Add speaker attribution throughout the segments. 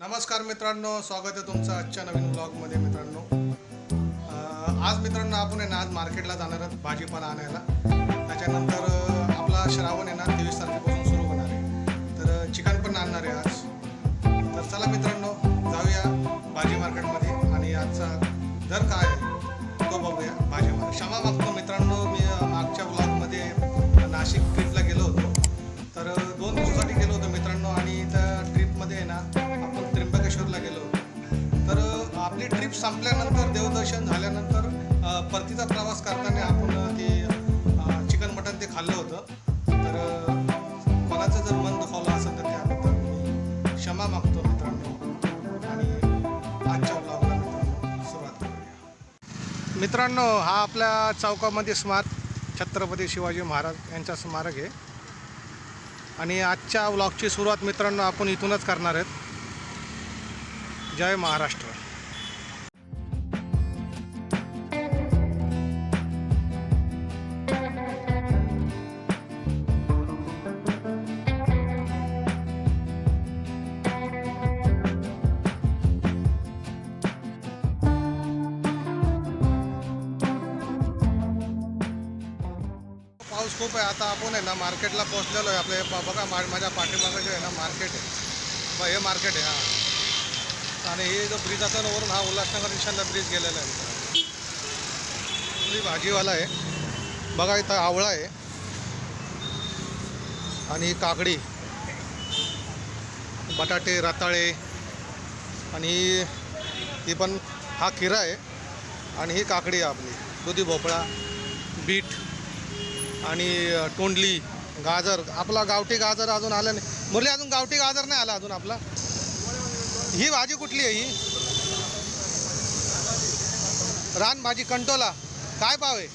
Speaker 1: नमस्कार मित्रांनो स्वागत आहे तुमचं आजच्या नवीन ब्लॉगमध्ये मित्रांनो. आज मित्रांनो आपण आहे ना आज मार्केटला जाणार आहोत भाजीपाला आणायला. त्याच्यानंतर आपला श्रावण आहे ना तेवीस तारखेपासून सुरू होणार आहे. तर चिकन पण आणणार आहे आज. तर चला मित्रांनो जाऊया भाजी मार्केटमध्ये. आणि आजचा दर काय आहे तो बघूया भाजी मार्केट क्षमा मागतो संपल्यानंतर देवदर्शन झाल्यानंतर परतीचा प्रवास करताना आपण ते चिकन मटन ते खाल्लं होतं. तर कोणाचं जर मन दुखावलं असेल तर त्याबद्दल मी क्षमा मागतो मित्रांनो. आणि आजच्या ब्लॉगला सुरुवात करूया. मित्रांनो हा आपल्या चौकामध्ये स्मारक छत्रपती शिवाजी महाराज यांचा स्मारक आहे. आणि आजच्या व्लॉगची सुरुवात मित्रांनो आपण इथूनच करणार आहेत. जय महाराष्ट्र. खूप आहे. आता आपण आहे ना मार्केटला पोहोचलेलो आहे. आपले ब- बघा मा माझ्या पाठीमागं जे आहे ना मार्केट आहे. हे मार्केट आहे हां. आणि हे जो ब्रिज आता ना वरून हा उल्हासनगर दिशांना ब्रिज गेलेला आहे. आपली भाजीवाला आहे. बघा इथं आवळा आहे. आणि ही काकडी. बटाटे रताळे. आणि ही पण हा खिरा आहे. आणि ही काकडी आहे आपली. दुधी भोपळा. बीट. आणि तोंडली गाजर आपला गावठी गाजर अजून आलं नाही. मुरली अजून गावठी गाजर नाही आला अजून आपला. ही भाजी कुठली आहे ही? रानभाजी कंटोला. काय पाव आहे?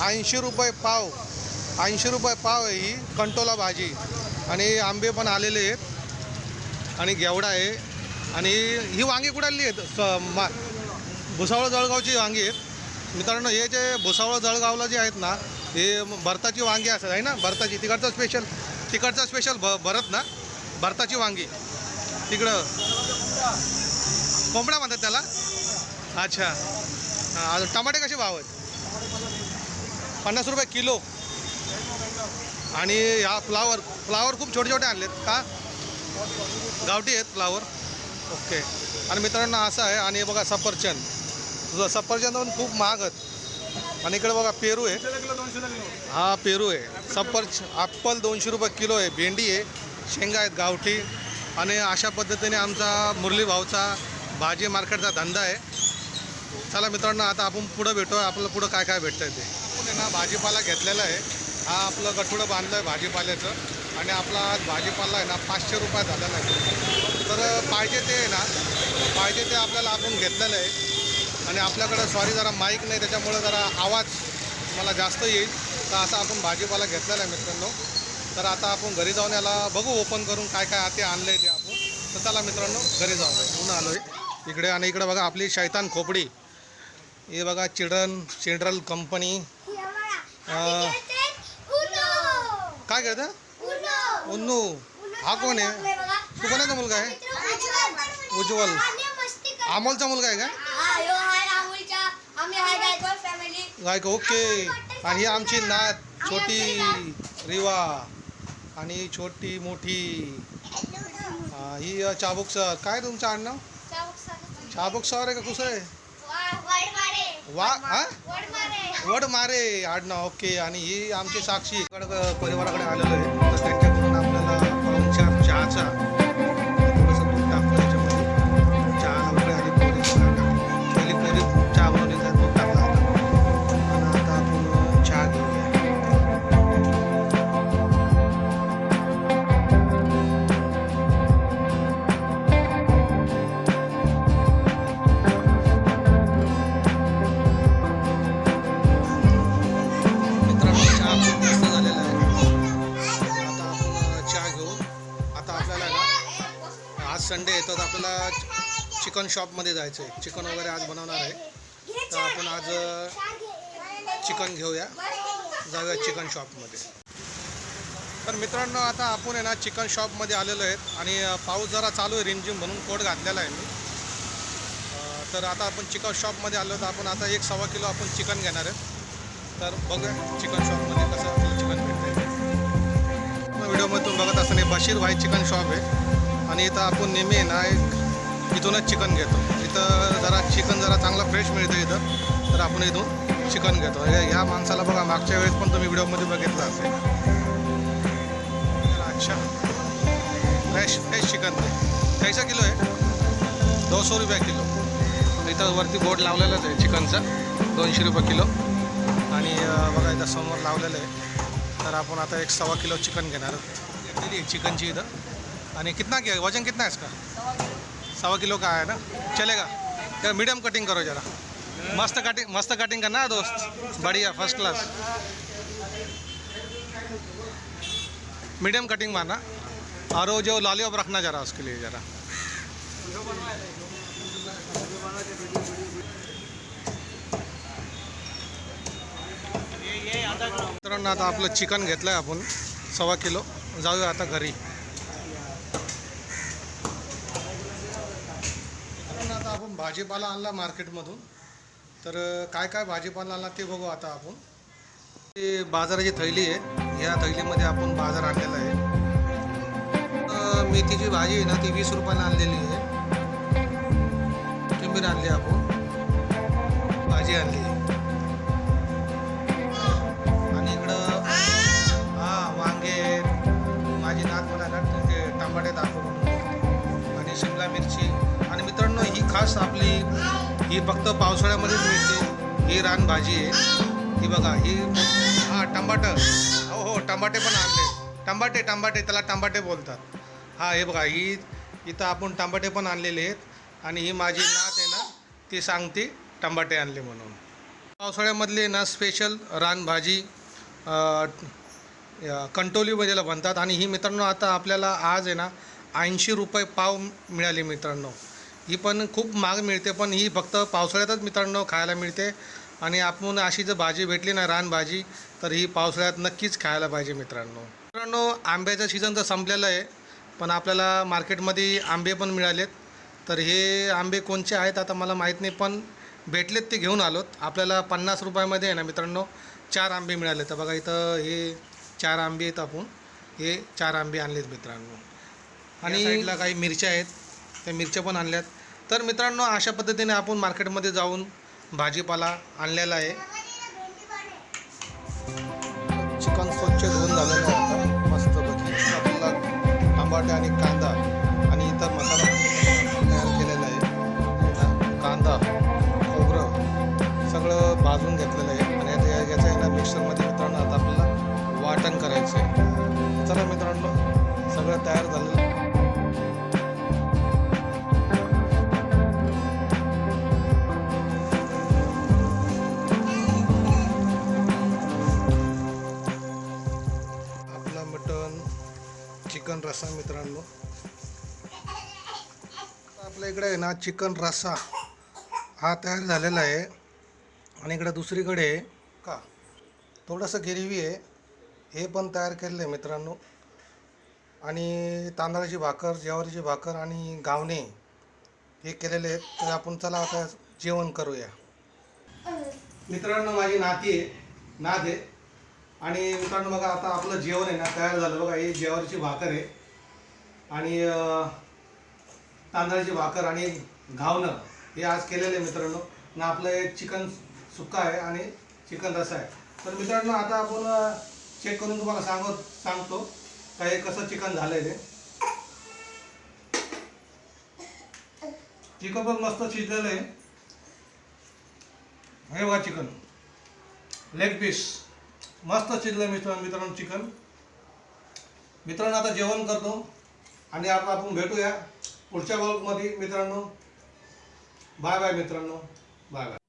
Speaker 1: ऐंशी रुपये पाव. ऐंशी रुपये पाव आहे ही कंटोला भाजी. आणि आंबे पण आलेले आहेत. आणि घेवडा आहे. आणि ही वांगी कुठाली आहेत स- मा भुसावळ जळगावची वांगी आहेत. मित्रांनो हे जे भुसावळ जळगावला जे आहेत ना हे भरताची वांगी असतात आहे ना? भरताची. तिकडचं स्पेशल तिकडचं स्पेशल भ भरत ना? भरताची वांगी. तिकडं. कोंबडा म्हणतात त्याला? अच्छा. हां अजून टमाटे कसे भाव आहेत? पन्नास रुपये किलो. आणि ह्या फ्लावर फ्लावर खूप छोटे छोटे आणलेत का? गावठी आहेत फ्लावर. ओके. आणि मित्रांनो असं आहे. आणि बघा सफरचंद. तुझं सफरचंद पण खूप महाग आहेत. आणि इकडे बघा पेरू आहे. हा पेरू आहे. सफर ॲप्पल दोनशे रुपये किलो आहे. भेंडी आहे. शेंगा आहेत गावठी. आणि अशा पद्धतीने आमचा मुरली भाऊचा भाजी मार्केटचा धंदा आहे. चला मित्रांनो आता आपण पुढं भेटू आपलं पुढं काय काय भेटतं ते. आपण ना भाजीपाला घेतलेला आहे. हा आपलं गठुडं बांधलं आहे भाजीपाल्याचं. आणि आपला आज भाजीपाला आहे ना पाचशे रुपयात झालेला आहे. तर पाहिजे ते आहे ना. पाहिजे ते आपल्याला आपण घेतलेलं आहे. आणि आपल्याकडं सॉरी जरा माईक नाही त्याच्यामुळं जरा आवाज मला जास्त येईल. तर असा आपण भाजीपाला घेतलेला आहे मित्रांनो. तर आता आपण घरी जाऊन याला बघू ओपन करून काय काय ते आणलं आहे ते आपण. तर चला मित्रांनो घरी जाऊ ऊन आलो आहे इकडे आणि इकडे बघा आपली शैतान खोपडी. हे बघा चिल्ड्रन चिल्ड्रन कंपनी काय करतं उन्नू. हा कोण आहे? तू कोणाचा मुलगा आहे? उज्ज्वल. अमोलचा मुलगा आहे का? गायक ओके आणि ही आमची नात छोटी रिवा आणि छोटी मोठी. ही चाबुक सर. काय तुमचं आडनाव? चाबुक सर आहे का कुसं आहे? वा हा? वड मारे आडनाव ओके. आणि ही आमची साक्षी इकडं परिवाराकडे आलेलो आहे. तर त्यांच्याकडून आपल्याला पाहुणचार चहाचा चिकन शॉपमध्ये जायचं आहे चिकन वगैरे आज बनवणार आहे. तर आपण आज चिकन घेऊया. जाऊया चिकन शॉपमध्ये. तर मित्रांनो आता आपण आहे ना चिकन शॉपमध्ये आलेलो आहेत. आणि पाऊस जरा चालू आहे. रिमझिम म्हणून कोट घातलेला आहे मी. तर आता आपण चिकन शॉपमध्ये आलो तर आपण आता एक सव्वा किलो आपण चिकन घेणार आहेत तर बघूया चिकन शॉपमध्ये कसं आपल्याला चिकन भेटते व्हिडिओमध्ये तुम्ही बघत असताना बशीर भाई चिकन शॉप आहे. आणि इथं आपण नेहमी आहे ना एक इथूनच चिकन घेतो. इथं जरा चिकन जरा चांगलं फ्रेश मिळतं इथं. तर आपण इथून चिकन घेतो. ह्या माणसाला बघा मागच्या वेळेस पण तुम्ही व्हिडिओमध्ये बघितलं असेल. अच्छा. फ्रेश फ्रेश चिकन कैसा किलो आहे? दोनशे सौ रुपये किलो. इथं वरती बोर्ड लावलेलाच आहे चिकनचा. दोनशे रुपये किलो. आणि बघा इथं समोर लावलेलं आहे. तर आपण आता एक सव्वा किलो चिकन घेणार आहोत. घेतलेली आहे चिकनची इथं. आणि कितना क्या वजन कितना है का सवा किलो का है ना? चलेगा। क्या मीडियम कटिंग करो जरा। मस्त कटिंग मस्त कटिंग करना है दोस्त। बढ़िया फ़र्स्ट क्लास मीडियम कटिंग मारना। और वो जो लॉलीपॉप रखना जरा उसके लिए जरा। मित्रांनो आता आपलं चिकन घेतलं आहे आपण किलो। जाऊया आता घरी। भाजीपाला आणला मार्केटमधून. तर काय काय भाजीपाला आणला ते बघू आता आपण. ही बाजाराची थैली आहे ह्या थैलीमध्ये आपण बाजार आणलेला आहे. मेथीची भाजी आहे ना ती वीस रुपयाला आणलेली आहे. कोथिंबीर आणली आपण. भाजी आणली. आहे आणि इकडं हा वांगे माझी नात मला ते टमाटे दाखवून आणि शिमला मिरची. तर ही खास आपली ही फक्त पावसाळ्यामध्येच मिळते. ही रान भाजी आहे. ही बघा ही हां टमाटर हो हो टमाटे पण आणले. टमाटे टमाटे त्याला टमाटे बोलतात. हा हे बघा ही इथं आपण टमाटे पण आणलेले आहेत. आणि ही माझी नात आहे ना ती सांगते टमाटे आणले म्हणून. पावसाळ्यामधले ना स्पेशल रानभाजी अ, या कंटोलीमध्ये म्हणतात. आणि ही मित्रांनो आता आपल्याला आज आहे ना ऐंशी रुपये पाव मिळाले मित्रांनो. ही पण खूप महाग मिळते पण ही फक्त पावसाळ्यातच मित्रांनो खायला मिळते. आणि आपण अशी जर भाजी भेटली ना रानभाजी तर ही पावसाळ्यात नक्कीच खायला पाहिजे मित्रांनो. मित्रांनो आंब्याचं सीझन तर संपलेलं आहे पण आपल्याला मार्केटमध्ये आंबे पण मिळालेत. तर हे आंबे कोणचे आहेत आता मला माहीत नाही पण भेटलेत ते घेऊन आलोत. आपल्याला पन्नास रुपयामध्ये आहे ना मित्रांनो चार आंबे मिळाले तर बघा इथं हे चार आंबे आहेत आपण. हे चार आंबे आणलेत मित्रांनो. आणि साईडला काही मिरच्या आहेत. त्या मिरच्या पण आणल्यात. तर मित्रांनो अशा पद्धतीने आपण मार्केटमध्ये जाऊन भाजीपाला आणलेला आहे. चिकन स्वच्छ धुवून झालेलं आहे मस्त बघितलं टमाटे आणि कांदा आहे ना चिकन रस्सा. हा तयार झालेला आहे. आणि इकडं दुसरीकडे का? थोडंसं गिरवी आहे. हे पण तयार केलेलं आहे मित्रांनो. आणि तांदळाची भाकर ज्वारीची भाकर आणि गावणे हे केलेले आहेत. तर आपण चला आता जेवण करूया. मित्रांनो माझी नाती आहे. नाद आहे. आणि मित्रांनो बघा आता आपलं जेवण आहे ना तयार झालं. बघा हे ज्वारीची भाकर आहे. आणि तांदळाची भाकर आणि घावणं हे आज केलेलं आहे मित्रांनो. ना आपलं हे चिकन सुक्का आहे आणि चिकन रसा आहे. तर मित्रांनो आता आपण चेक करून तुम्हाला सांगत सांगतो का हे कसं चिकन झालं आहे ते. चिकन पण मस्त शिजलेलं आहे. हे बघा चिकन. लेग पीस मस्त शिजलं मित्र मित्रांनो चिकन. मित्रांनो आता जेवण करतो आणि आपण आपण भेटूया. पुढच्या ब्लॉगमध्ये मित्रांनो. बाय बाय मित्रांनो. Bye bye